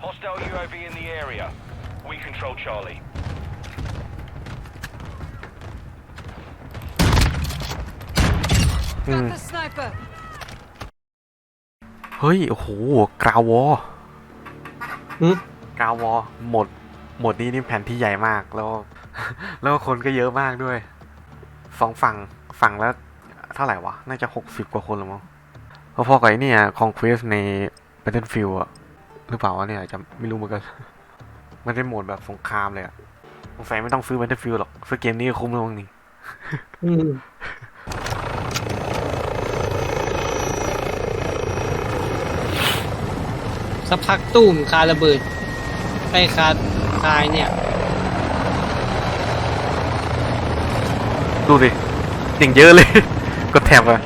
Hostile UAV in the area. We control Charlie. อืม Got the sniper. เฮ้ย โอ้โหกราวอหึกราวอหมด หมดนี้นี่แผนที่ใหญ่มาก แล้ว แล้วคนก็เยอะมากด้วยสองฝั่ง ฝั่งละเท่าไหร่วะ น่าจะหกสิบกว่าคนหรือมั้งพอๆกับไอ้เนี่ยคองเควสใน Battlefield อะ หรือเปล่าวะเนี่ยจะไม่รู้เหมือนกัน มันเป็นโหมดแบบสงครามเลยอะสงสัยไม่ต้องซื้อ Battlefield หรอก ซื้อเกมนี้ก็คุ้มแล้วมั้งนี่อืมสักพักตุ้มคาระเบิด ไปคาคายเนี่ย ดูดิอย่างเยอะเลย กดแถบอะ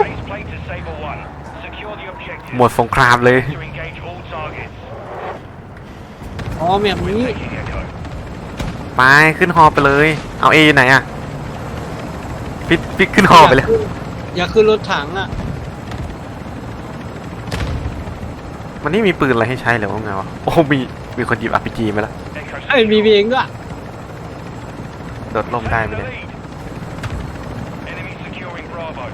Base plate to Saber 1. Secure the objective. หมดสงครามเลย To engage all targets. อ๋อแบบนี้ Taking Echo. ไปขึ้นฮอไปเลย เอาเออยู่ไหนอะปิดปิดขึ้นฮอไปเลย อยากขึ้นรถถังอะ มันนี่มีปืนอะไรให้ใช้เหรือว่าไงวะ โอ้ มี มีคนหยิบ RPG มาแล้ว Echo ไอ้ยมีเพลงด้วยโดดล่มได้ไป the เลย lead. Enemy securing Bravo.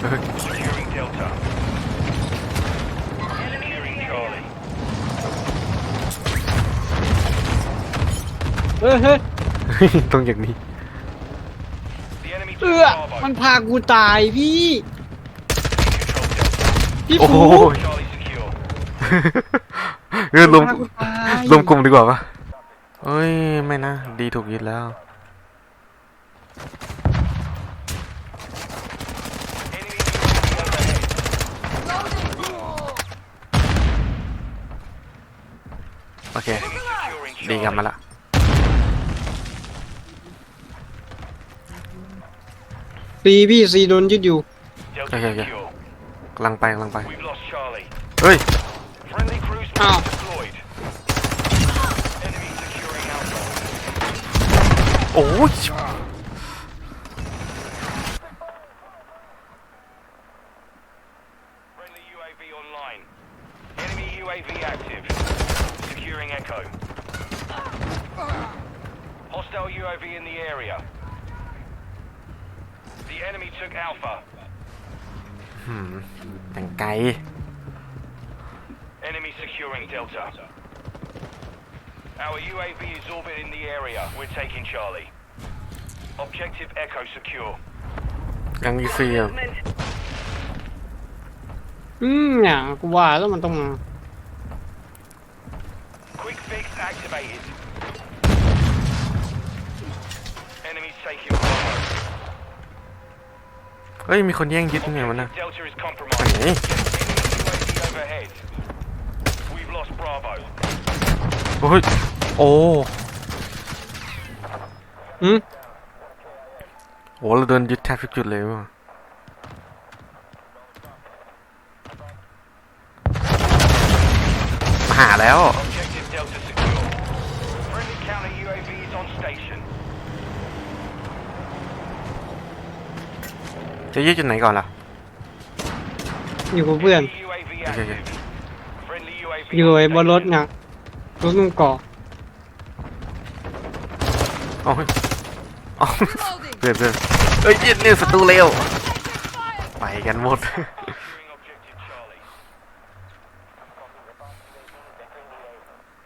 เฮ้ย Securing Delta. Securing Charlie. เฮ้ยเฮ้ยต้องอย่างนี้ The enemy เอ took อ Bravo. มันพากูตายพี่ Control Delta. พี่โอ้โห ฟู Charlie secure. เออรวมพากูตายรวมกลุ่มดีกว่าปะเอ้ย ไม่นะ ดีถูกยึดแล้ว Enemy overhead. โอเค Securing ดีกลับ Charlie. มาละ ซีพี่ซีโดนยึดอยู่ Delta Okay, okay. secure. กำลังไปกำลังไป We've lost Charlie. เฮ้ย Friendly cruise Ow. missile deployed. Enemy securing Alpha. โอ้ย Friendly UAV online. Enemy UAV active. Securing Echo. Hostile UAV in the area. The enemy took Alpha. หืมแต่งไกล Enemy securing Delta. Our UAV is orbiting the area. We're taking Charlie. Objective Echo secure. ยังอีซีอ่ะ อืมเนี่ยกูว่าแล้วมันต้องมา Quick fix activated. Enemies taking Bravo. เฮ้ย มีคนแย่งยึดยังไงวะนะ Delta is ไหน compromised. Enemy UAV overhead. We've lost Bravo. โอ้ยโอ้อืมโหเราโดนยึดแทบทุกจุดเลยว่ะมาหาแล้ว Objective Delta secure. Friendly counter UAV is on station. จะยึดจุดไหนก่อนล่ะ อยู่กับเพื่อน Enemy UAV Okay, okay. active. Friendly UAV อยู่ on ไอ้บนรถ station. เนี่ยรถมึงเกาะโอ้ยอ๋อ Reloading. เพื่อนเพื่อนเอ้ยยึดเนี่ยศัตรูเร็ว ไปกันหมด Securing objective Charlie.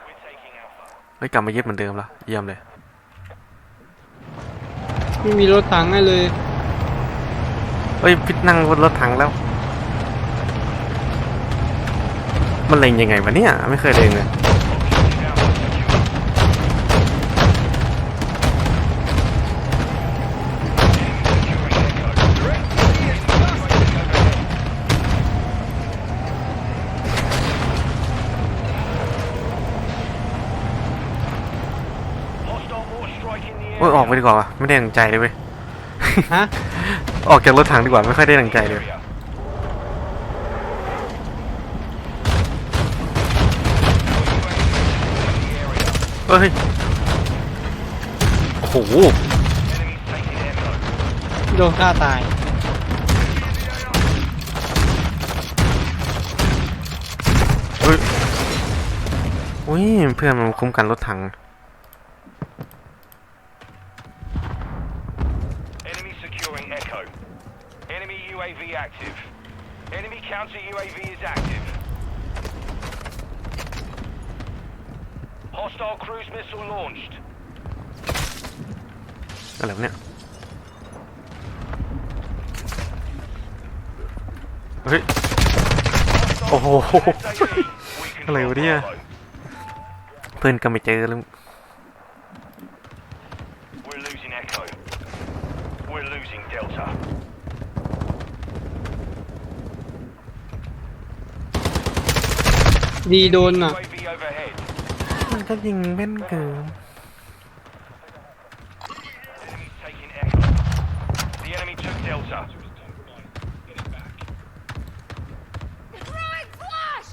We're taking Alpha. เฮ้ยกลับมายึดเหมือนเดิมละเยี่ยมเลย ไม่มีรถถังให้เลย เฮ้ยพิษนั่งบนรถถังแล้ว มันเล็งยังไงวะเนี่ย ไม่เคยเล็งเลย Objective Alpha secure. Securing Echo. Hostile mortar strike in the โอ้ยออกไป area. ดีกว่าวะไม่ได้ดังใจเลยเว้ยฮะ ออกจากรถถังดีกว่า ไม่ค่อยได้ดังใจเลยเฮ้ย โอ้โห โดนฆ่าตาย เฮ้ยอุ้ยเพื่อนมันคุ้มกันรถถัง securing Echo. Enemy UAV active. Enemy counter UAV is active. Hostile cruise missile launched. อะไรวะเนี่ย เฮ้ย โอ้โห อะไรวะเนี่ย เพื่อนก็ไม่เจอแล้ว Delta. ดีโดนอะ UAV overhead. มันก็ยิงแม่นเกิน Enemy's taking Echo. The enemy took Delta. Throwing flash!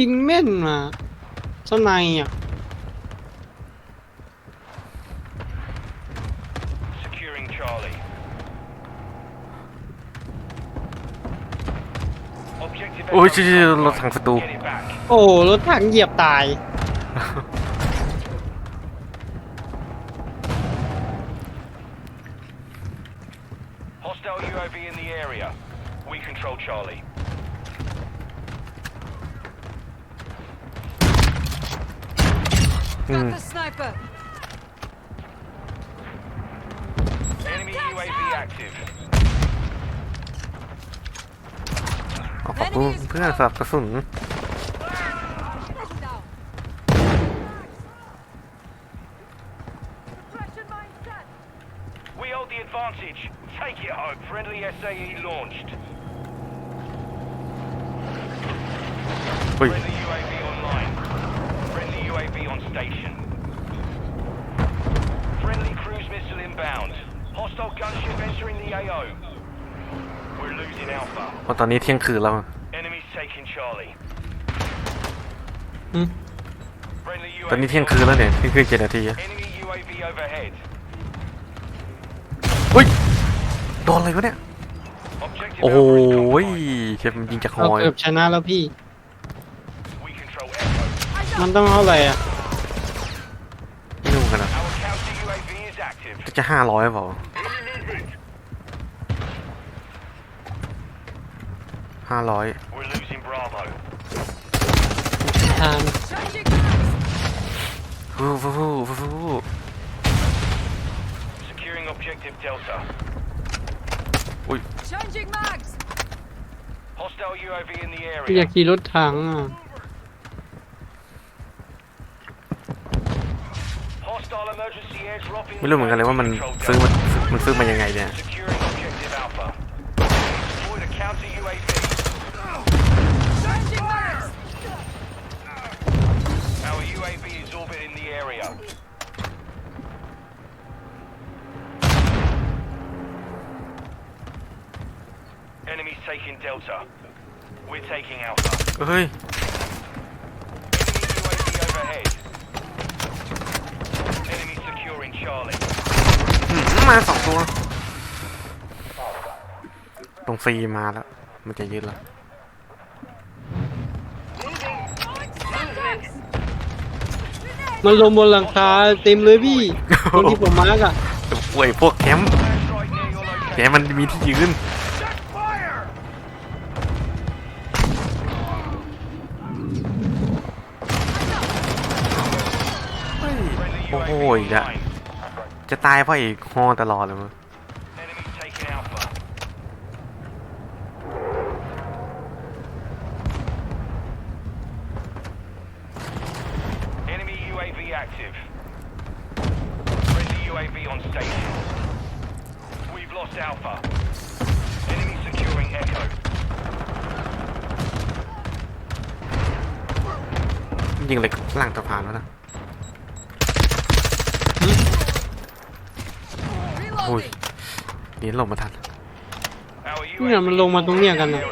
ยิงแม่นอะสนายอะ Securing Charlie. Objective โอ้ย Echo ชิ compromised. รถถังศัตรู Get it back. โอ้รถถังเหยียบตาย Hostile UAV in the area. We control Charlie. Hmm. Got the sniper! Enemy UAV active. เอา ขอบคุณเพื่อนสำหรับกระสุน Down. Suppression mine set! We hold the advantage. Take it home. Friendly SAE launched. เฮ้ย Friendly UAV online. Friendly UAV on station. Friendly cruise missile inbound. Hostile gunship entering the AO. We're losing Alpha. เพราะตอนนี้เที่ยงคืนแล้ว Enemies taking Charlie. อืม Friendly ตอนนี้ UAV เที่ยงคืนแล้วเนี่ยเที่ยงคืนเจ็ดนาทีอะ Enemy UAV overhead. เฮ้ยโดนอะไรวะเนี่ย Objective โอ้ Alpha is ย compromised. เชฟมันยิงจากฮเราอยเกือบชนะแล้วพี่ We control Echo. มันต้องเอาอะไรอะไม่รู้กันนะ Our counter UAV is active. จะห้าร้อยเปล่า ห้าร้อย We're losing Bravo. ทาน Changing mags! ฟูฟูฟูฟูฟู Securing objective Delta. Changing mags! Hostile UAV in the พี่อยาก area. ขี่รถถังอะ Hostile emergency airdrop ไม่รู้เหมือนกันเลยว่ามันซื้อมามันซื้อมายังไงเนี่ย Securing objective Alpha. Deploy the counter UAV. Taking Alpha. เฮ้ย Enemy UAV overhead. Enemy securing Charlie. อืมมาสองตัว ตรงซีมาแล้ว มันจะยืดแล้ว มันลงบนหลังคาเต็มเลยพี่ตรงที่ผมมาร์กอะโอ้ยพวกแคมป์ Airstrike near your แก location. มันมีที่ยืน โอ้โหอีกอะจะตายเพราะอีกฮอตลอดเลยมั้ง Enemies taking Alpha. Enemy UAV active. Friendly UAV on station. We've lost Alpha. Enemy securing Echo. ยิงเลยล่างสะพานแล้วนะ อ้ยนี่ลงมาทัน เนี่ยมันลงมาตรงเนี้ยกันนะ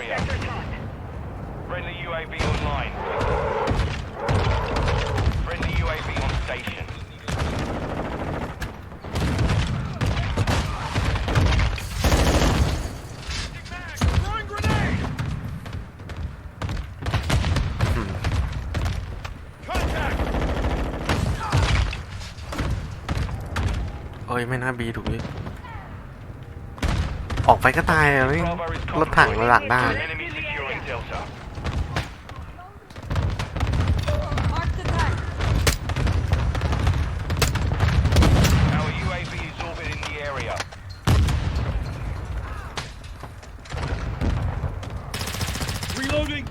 เอ้ยไม่น่าบีถูกดิ ออกไปก็ตายอะนี่รถถังระดับด้าน Enemy securing Delta. Mark the target. Our UAV is orbiting the area. Reloading.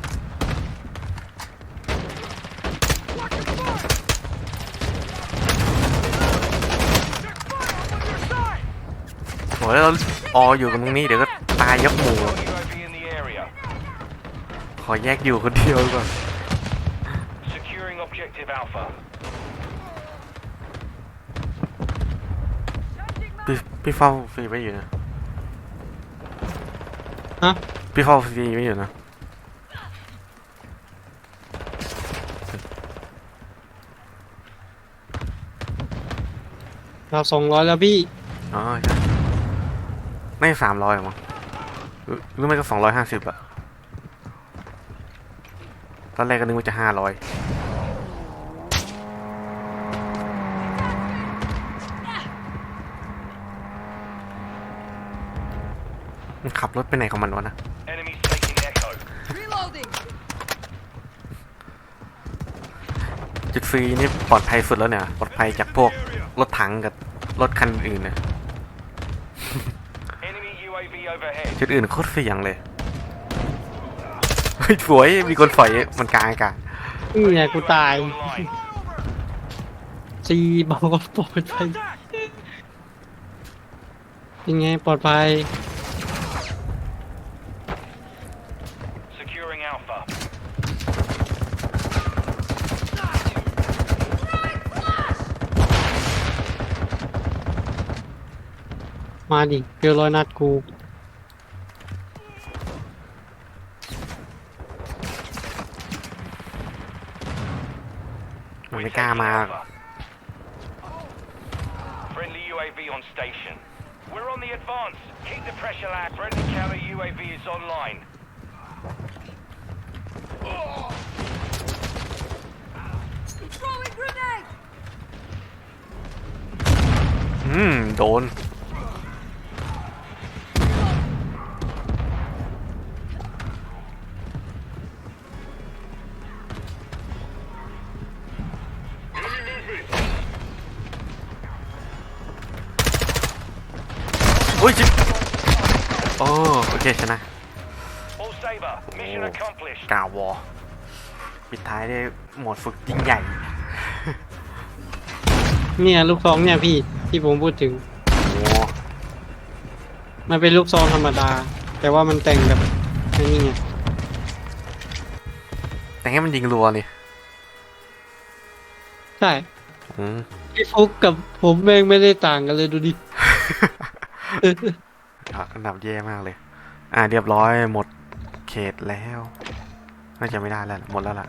โอ้ยเรา อออยู่กันตรงนี้เดี๋ยวก็ตายยับหมู่ Our UAV in the area. ขอแยกอยู่คนเดียวก่อน Securing objective Alpha. พี่พี่เฝ้าฟรีไม่อยู่นะฮะ พี่เฝ้าฟรีไม่อยู่นะเราสองร้อยแล้วพี่ อ๋อใช่ ไม่สามร้อยหรอมั้งหรือหรือไม่ก็สองร้อยห้าสิบอะตอนแรกก็นึกว่าจะห้าร้อยมันขับรถไปไหนของมันวะนะ Enemies taking Echo. Reloading. จุดฟรีนี่ปลอดภัยสุดแล้วเนี่ย ปลอดภัยจากพวกรถถังกับรถคันอื่นเนี่ย Enemy UAV overhead. จุดอื่นโคตรเสี่ยงเลยเฮ้ยสวยมีคนฝอยมันกลางอากาศนี่ไงกูตาย Online. ซีบอกว่าปลอดภัยเป็นไงปลอดภัย Securing Alpha. มาดิเจอรอยนัดกูมันไม่กล้ามา Friendly UAV on station. We're on the advance. Keep the pressure out. Friendly counter UAV is online. Throwing grenade. อืม โดน อ้โอเคชนะ All Saber. Mission Oh. accomplished. กาวอปิดท้ายด้วยโหมดฝึกยิ่งใหญ่ เนี่ยลูกซองเนี่ยพี่ที่ผมพูดถึง โอ้มันเป็นลูกซองธรรมดา แต่ว่ามันแต่งแบบอันนี้ไงแต่ให้มันยิงรัวนี่ใช่อืมพี่ฟุกกับผมแม่งไม่ได้ต่างกันเลยดูดิอะอันดับแย่มากเลย อ่าเรียบร้อยหมดเขตแล้ว น่าจะไม่ได้แล้วหมดแล้วล่ะ